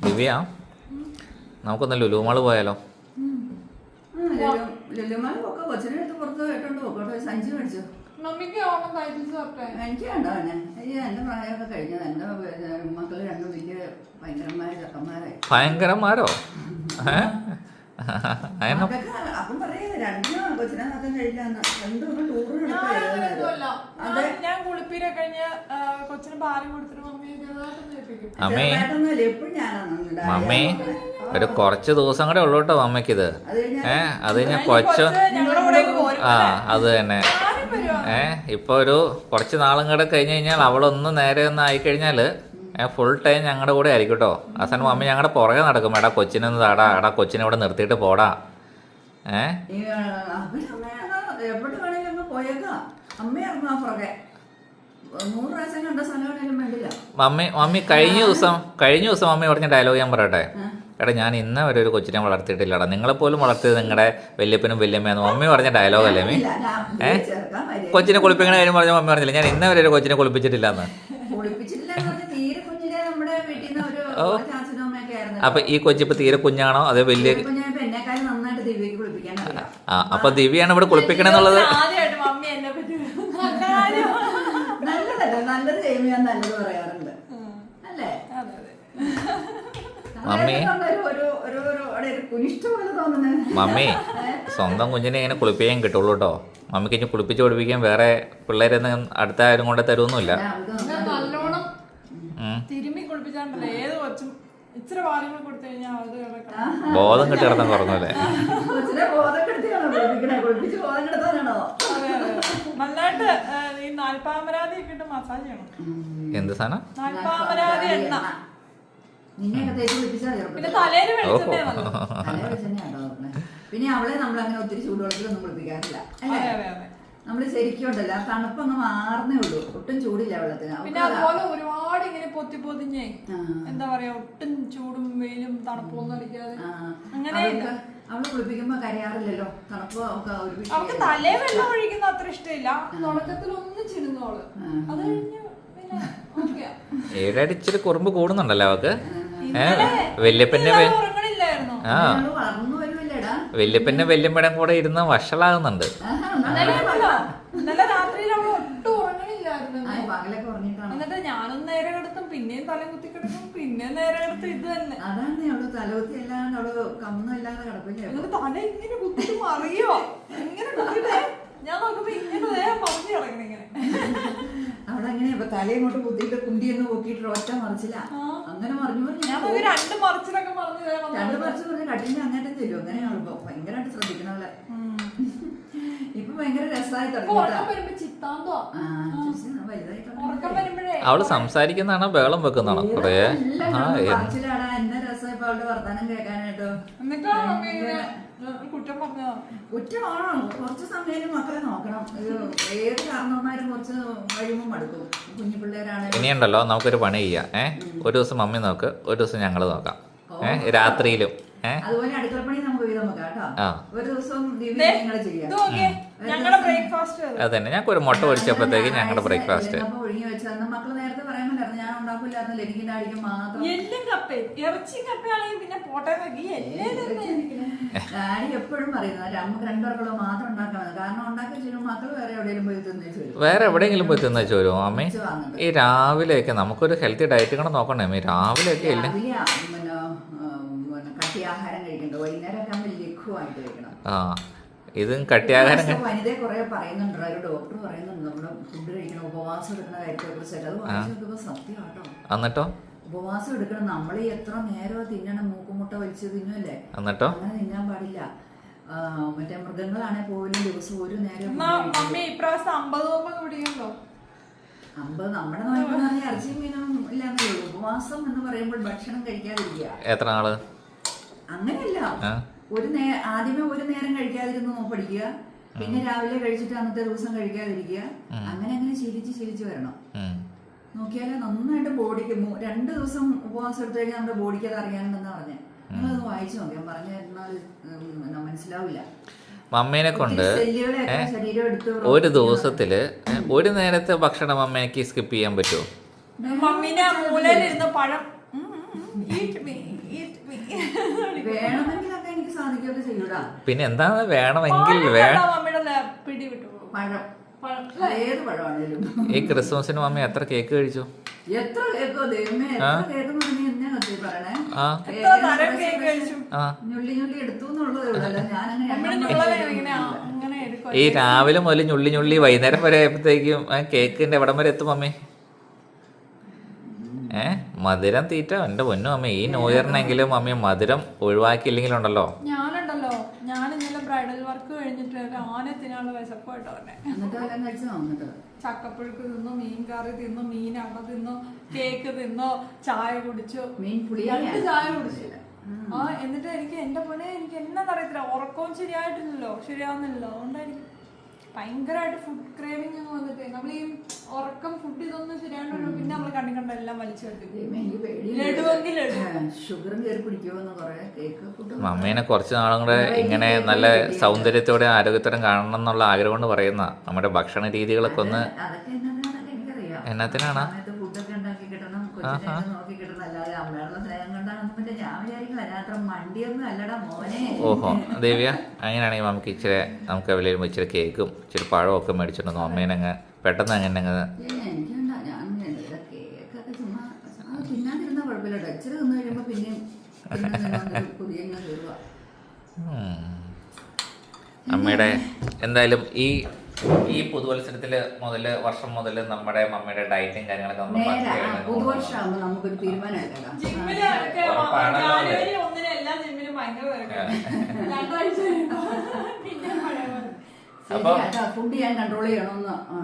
ദിവ്യ നമുക്കൊന്ന് ലുലുമാൾ പോയാലോ? എനിക്ക് കണ്ടോ പ്രായമൊക്കെ കഴിഞ്ഞത് രണ്ടും വലിയ ഭയങ്കരന്മാര് ചെക്കന്മാരായി. അപ്പം രണ്ടിനും കഴിയില്ല രണ്ടും ടൂറിന്. അതെ. ഞാൻ- കുളിപ്പീരെ കഴിഞ്ഞ് കൊച്ചിന് പാലും കൊടുത്തിട്ട് മമ്മി ഒരു കുറച്ച് ദിവസം കൂടെ ഉള്ളൂ കേട്ടോ കഴിഞ്ഞാൽ ഏ അത് കഴിഞ്ഞാൽ കൊച്ചു കൂടെ പോരും. ആ അത് തന്നെ. ഏ ഇപ്പൊ ഒരു കുറച്ച് നാളും കൂടെ കഴിഞ്ഞ് കഴിഞ്ഞാൽ അവളൊന്ന് നേരെ ഒന്ന് ആയിക്കഴിഞ്ഞാൽ ഫുൾ ടൈം ഞങ്ങളുടെ കൂടെ ആയിരിക്കും കേട്ടോ. അവസാനം മമ്മി ഞങ്ങളുടെ പുറകെ നടക്കും. എടാ കൊച്ചിനൊന്ന് താടാ. എടാ കൊച്ചിനെ ഇവിടെ നിർത്തിയിട്ട് പോടാ. മമ്മി മമ്മി കഴിഞ്ഞ ദിവസം കഴിഞ്ഞ ദിവസം മമ്മി പറഞ്ഞ ഡയലോഗ് ഞാൻ പറയട്ടെ? എടാ ഞാൻ ഇന്ന വരെ ഒരു കൊച്ചിനെ വളർത്തിയിട്ടില്ലടാ. നിങ്ങളെ പോലും വളർത്തിയത് നിങ്ങളുടെ വല്യപ്പനും വല്യമ്മയെന്ന് മമ്മി പറഞ്ഞ ഡയലോഗ് അല്ലേ ഞാൻ ഏ? കൊച്ചിനെ കുളിപ്പിക്കണ കാര്യം പറഞ്ഞ മമ്മി പറഞ്ഞില്ല? ഞാൻ ഇന്ന വരെ ഒരു കൊച്ചിനെ കുളിപ്പിച്ചിട്ടില്ല എന്ന് അപ്പൊ ഈ കൊച്ചിപ്പോ തീരെ കുഞ്ഞാണോ? അതോ വലിയ ഇപ്പൊ ഞാൻ ഇപ്പൊ എന്നെക്കാളും നന്നായിട്ട് ദിവ്യക്ക് കുളിപ്പിക്കാൻ അറിയാം ആ അപ്പൊ ദിവ്യാണ് ഇവിടെ കുളിപ്പിക്കണെന്നുള്ളത്? ആദ്യമായിട്ട് മമ്മി എന്നെ പറ്റി നല്ല കാര്യം. നല്ലതല്ല നല്ലത് ചെയ്യുമ്പോൾ ഞാൻ നല്ലത് പറയാറുണ്ട്. അല്ലേ? മമ്മി. മമ്മി സ്വന്തം കുഞ്ഞിനെ ഇങ്ങനെ കുളിപ്പിക്കാൻ കിട്ടുള്ളൂ കേട്ടോ. മമ്മിക്ക് ഇനി കുളിപ്പിച്ച് കുളിപ്പിക്കാൻ വേറെ പിള്ളേരൊന്നും അടുത്ത ആരും കൊണ്ട് തരുമൊന്നുമില്ല ബോധം കിട്ടി കിടന്നു കുറഞ്ഞല്ലേ ബോധം കുളിപ്പിച്ച് ബോധം കെടുത്താനാണോ നന്നായിട്ട് ഈ നാൽപ്പാമരാതി ഒക്കെ ഇട്ട് മസാജ് ചെയ്യണം. എന്ത് സാധനം? നാൽപ്പാമരാതി എണ്ണ. നിന്നെയൊക്കെ തേച്ച് കുളിപ്പിച്ചാൽ പിന്നെ തലയിൽ വെളിച്ചെണ്ണ വന്നു പിന്നെ അവളെ നമ്മൾ അങ്ങനെ ഒത്തിരി ചൂടുവെള്ളത്തിലൊന്നും കുളിപ്പിക്കാറില്ല. അല്ലേ? അതെ അതെ അതെ. നമ്മൾ ശരിക്കും ഉണ്ടല്ലോ ആ തണുപ്പൊന്ന് മാറുന്നേ ഉള്ളൂ. ഒട്ടും ചൂടില്ല വെള്ളത്തിന്. പിന്നെ അതുപോലെ ഒരുപാട് ഇങ്ങനെ പൊത്തി പൊതിഞ്ഞേ ആ. എന്താ പറയാ ഒട്ടും ചൂടും വെയിലും തണുപ്പൊന്നും അടിക്കാതെ. അങ്ങനെ അവൾക്ക് അവൾ കുളിപ്പിക്കുമ്പോ കരയാറില്ലല്ലോ? തണുപ്പ് അവൾക്ക്. തലേ വെള്ളം ഒഴിക്കുന്ന അത്ര ഇഷ്ടമില്ല. തുടക്കത്തിൽ ഒന്നും ചിരുന്നോൾ. അത് കഴിഞ്ഞ്. ഏഴടിച്ചിരി കുറുമ്പ് കൂടുന്നുണ്ടല്ലോ അവക്ക് വല്യപ്പന്റെ ആ. വല്യപ്പന്റെ വല്യമ്മയുടെ കൂടെ ഇരുന്ന് വഷളാകുന്നുണ്ട്. എന്നിട്ട് ഞാനും നേരെ കിടത്തും പിന്നെയും തല കുത്തി കിടക്കും. പിന്നെ നേരെ കിടത്തും ഇത് തന്നെ. അതാണ് അവൾ തലകുത്തി അല്ലാണ്ട് അവൾ കമ്മൊന്നും ഇല്ലാതെ കിടപ്പില്ല? എന്നിട്ട് തല ഇങ്ങനെ കുത്തിട്ട് മറിയോ ഇങ്ങനെ കുത്തിട്ടേ ഞാൻ നോക്കുമ്പോ ഇങ്ങനെ ദേ മറിഞ്ഞു കിടക്കണം ഇങ്ങനെ. അവളെങ്ങനെ ഇപ്പൊ തലയിങ്ങോട്ട് കുത്തിയിട്ട് കുണ്ടിയൊന്നും പൊക്കിയിട്ട് ഒറ്റ മറിച്ചില്ല അങ്ങനെ മറിഞ്ഞു ഞാൻ രണ്ട് മറിച്ചിലൊക്കെ മറിഞ്ഞു രണ്ട് മറിച്ച് പറഞ്ഞ് കട്ടിന്റെ അങ്ങേറ്റം തരും. അങ്ങനെ ഭയങ്കരമായിട്ട് ശ്രദ്ധിക്കണവളെ. ഇപ്പൊ ഭയങ്കര രസമായി അവൾ സംസാരിക്കുന്നതാണോ ബഹളം വെക്കുന്നതാണോ. കൊറേ എന്നെ അവളുടെ വർത്താനം കേൾക്കാനായിട്ടോ? കുറ്റം കുറ്റമാണോ കുറച്ച് സമയം മക്കളെ നോക്കണം. ഇത് ഏത് കാരണവന്മാരും കുറച്ച് കഴിയുമ്പോൾ മടുക്കും. കുഞ്ഞു പിള്ളേരാണ് ഇനിയുണ്ടല്ലോ നമുക്കൊരു പണി ചെയ്യാം. ഏഹ് ഒരു ദിവസം മമ്മി നോക്ക് ഒരു ദിവസം ഞങ്ങൾ നോക്കാം. ഏഹ് രാത്രിയിലും. ഏഹ് അതുപോലെ അടുക്കളപ്പണി കേട്ടോ. ആ. ഒരു ഞങ്ങൾക്ക് മുട്ട പൊരിച്ചപ്പോഴത്തേക്ക് ഞങ്ങളുടെ ബ്രേക്ക്ഫാസ്റ്റ് എല്ലും എല്ലേ വേറെ എവിടെയെങ്കിലും പോയി തിന്നു വരുമോ അമ്മേ ഈ രാവിലെയൊക്കെ നമുക്കൊരു ഹെൽത്തി ഡയറ്റ് കൂടെ നോക്കണേ. അമ്മേ രാവിലെയൊക്കെ ഇല്ല രാവിലെ ആ, പിന്നെ ഉം, പിന്നെ കട്ടി ആഹാരം കഴിക്കണ്ട വൈകുന്നേരം ആ ഇതും കട്ടിയാകാരം വനിത വനിതയെ കുറെ പറയുന്നുണ്ട്. ഒരു ഡോക്ടർ പറയുന്നുണ്ട് നമ്മൾ ഫുഡ് കഴിക്കണം ഉപവാസം എടുക്കുന്ന കാര്യത്തെ കുറിച്ച് അത് വായിച്ചു നോക്കുമ്പോ സത്യമാട്ടോ. എന്നിട്ടോ ഉപവാസം എടുക്കണം. നമ്മൾ ഈ എത്ര നേരം തിന്നണം? മൂക്കുമുട്ട വലിച്ച് തിന്നുമല്ലേ എന്നിട്ടോ അങ്ങനെ തിന്നാൻ പാടില്ല. മറ്റേ മൃഗങ്ങളാണെങ്കിൽ പോലും ദിവസം ഒരു നേരം എന്നാ മമ്മി ഇപ്രാവശ്യം അമ്പത് നോമ്പ് പിടിക്കണ്ടോ അമ്പത് നമ്മുടെ പറഞ്ഞ ഇറച്ചിയും മീനും ഇല്ലാന്നേ ഉള്ളൂ. ഉപവാസം എന്ന് പറയുമ്പോൾ ഭക്ഷണം കഴിക്കാതിരിക്കുക. എത്ര നാൾ? അങ്ങനെയല്ല. ഒരു നേ ആദ്യമേ ഒരു നേരം കഴിക്കാതിരുന്നു നോ- പഠിക്കുക. പിന്നെ രാവിലെ കഴിച്ചിട്ട് അന്നത്തെ ദിവസം കഴിക്കാതിരിക്കുക. അങ്ങനെ അങ്ങനെ ശീലിച്ച് ശീലിച്ച് വരണം. നോക്കിയാലേ നന്നായിട്ട് ബോഡിക്ക് രണ്ട് ദിവസം ഉപവാസം എടുത്തു കഴിഞ്ഞാൽ നമ്മുടെ ബോഡിക്ക് അത് അറിയാനുണ്ടെന്ന് പറഞ്ഞേ. നിങ്ങളത് വായിച്ചു നോക്കി. പറഞ്ഞു തരുന്നാൽ മനസ്സിലാവില്ല. മമ്മീനെ കൊണ്ട് സെല്ലുകളെയൊക്കെ ശരീരം എടുത്ത് ഒരു ദിവസത്തിൽ ഒരു നേരത്തെ ഭക്ഷണം അമ്മേക്ക് സ്കിപ്പ് ചെയ്യാൻ പറ്റുമോ മമ്മീനെ എനിക്ക് സാധിക്കുകയൊക്കെ ചെയ്യൂടാ പിന്നെ എന്താണ് വേണമെങ്കിൽ വേണം പിടി വിട്ടു. പഴം. പഴം. ഏത് പഴമാണേലും. ഈ ക്രിസ്മസിന് മമ്മി എത്ര കേക്ക് കഴിച്ചു? എത്ര കേക്കോ? ദൈവമേ എത്ര കേക്ക് പറഞ്ഞ് എന്നെ കത്തി പറയണേ. ആ. എത്ര തരം കേക്ക് കഴിച്ചു? ആ. ഞുള്ളി ഞുള്ളി എടുത്തു എന്നുള്ളതേ ഉള്ളൂ അല്ല ഞാനങ്ങനെ ഇങ്ങനെ. അങ്ങനെ എടുക്കും. ഈ രാവിലെ മുതൽ ഞുള്ളി ഞുള്ളി വൈകുന്നേരം വരെ ആയപ്പോഴത്തേക്കും ആ കേക്കിന്റെ എവിടം വരെ എത്തും മമ്മി. ഏ? മധുരം തീറ്റ. എന്റെ പൊന്നു അമ്മ ഈ ന്യൂ ഇയറിനെങ്കിലും മമ്മി മധുരം ഒഴിവാക്കിയില്ലെങ്കിലുണ്ടല്ലോ. ഞാനുണ്ടല്ലോ. ഞാൻ ഇന്നലെ ബ്രൈഡൽ വർക്ക് കഴിഞ്ഞിട്ട് ആന തിന്നാനുള്ള എല്ലാം കഴിച്ചു വന്നിട്ട് ചക്കപ്പുഴുക്ക് തിന്നു മീൻ കറി തിന്നു മീൻ അട തിന്നു കേക്ക് തിന്നു ചായ കുടിച്ചു. മീൻ പുളി ചായ കുടിച്ചില്ല ആ എന്നിട്ട് എനിക്ക് എന്റെ പൊന്നെ എനിക്ക് എന്നാന്നറിയത്തില്ല. ഉറക്കവും ശരിയായിട്ടില്ലല്ലോ. ശരിയാവുന്നില്ലല്ലോ. അതുകൊണ്ട് എനിക്ക് ഭയങ്കരമായിട്ട് ഫുഡ് ക്രേവിങ് അങ്ങ് വന്നിട്ട്. നമ്മൾ ഈ ഉറക്കം ഫുഡ് ഇതൊന്നും ശരിയായിട്ടല്ലോ പിന്നെ നമ്മൾ കണ്ണി കണ്ട എല്ലാം വലിച്ചു ഷുഗറും കയറി പിടിക്കുമെന്ന് കുറെ കേക്ക് ഫുഡ് മമ്മീനെ കുറച്ച് നാളും കൂടെ ഇങ്ങനെ നല്ല സൗന്ദര്യത്തോടെ ആരോഗ്യത്തോടെ കാണണം എന്നുള്ള ആഗ്രഹം കൊണ്ട് പറയുന്ന നമ്മുടെ ഭക്ഷണ രീതികളൊക്കെ ഒന്ന് എന്നാത്തിനാണ്? ഫുഡൊക്കെ ഉണ്ടാക്കി കിട്ടണം നോക്കി കിട്ടണം അല്ലാതെ അമ്മയുടെ സ്നേഹം കൊണ്ടാണെന്ന് പറ്റും ഞാൻ വിചാരിക്കില്ല അതിനകത്ത് മണ്ടിയൊന്നും അല്ലടാ മോനെ. ഓഹോ ദേവിയ അങ്ങനെയാണെങ്കിൽ നമുക്ക് ഇച്ചിരി നമുക്ക് എവിടെയും ഇച്ചിരി കേക്കും ഇച്ചിരി പഴവും ഒക്കെ മേടിച്ചിട്ടുണ്ടോ അമ്മേനെ അങ്ങ് പെട്ടെന്ന് അങ്ങനെ അങ്ങ് എനിക്കുണ്ടാ. ഞാൻ കേക്കൊക്കെ ചുമ്മാ അത് തിന്നാതിരുന്ന കുഴപ്പമില്ല കേട്ടോ ഇച്ചിരി തിന്നു കഴിയുമ്പോ പിന്നെയും പുതിയ കയറുക ഉം. അമ്മയുടെ എന്തായാലും ഈ ഈ പുതുവത്സരത്തിൽ മുതൽ വർഷം മുതൽ നമ്മുടെ മമ്മിയുടെ ഡയറ്റും കാര്യങ്ങളൊക്കെ നമുക്കൊരു തീരുമാനം ഒക്കെ. ഫുഡ് ഞാൻ കൺട്രോൾ ചെയ്യണമെന്ന് ആ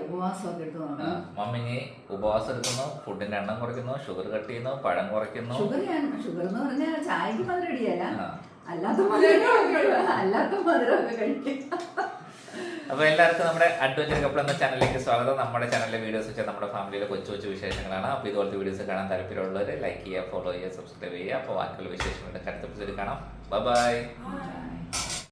ഉപവാസമൊക്കെ എടുത്ത് ആ, നോക്കണം മമ്മി ഇനി ഉപവാസം എടുക്കുന്നു ഫുഡിന്റെ എണ്ണം കുറയ്ക്കുന്നു ഷുഗർ കട്ട് ചെയ്യുന്നു പഴം കുറയ്ക്കുന്നു. ഷുഗർ ഞാൻ ഷുഗർ എന്ന് പറഞ്ഞാൽ ചായക്ക് മധുരം. അല്ലാത്ത മധുരം അല്ലാത്ത മധുരമൊക്കെ കഴിക്കും. അപ്പൊ എല്ലാവർക്കും നമ്മുടെ അഡ്വഞ്ചർ കപ്പിൾ എന്ന ചാനലിലേക്ക് സ്വാഗതം. നമ്മുടെ ചാനലിലെ വീഡിയോസ് വെച്ചാൽ നമ്മുടെ ഫാമിലിയിലെ കൊച്ചു കൊച്ചു വിശേഷങ്ങളാണ്. അപ്പോൾ ഇതുപോലത്തെ വീഡിയോസ് കാണാൻ താല്പര്യമുള്ളവർ ലൈക്ക് ചെയ്യുക ഫോളോ ചെയ്യുക സബ്സ്ക്രൈബ് ചെയ്യുക. അപ്പോൾ ബാക്കിയുള്ള വിശേഷങ്ങളുടെ അടുത്ത കാണാം. ബൈ.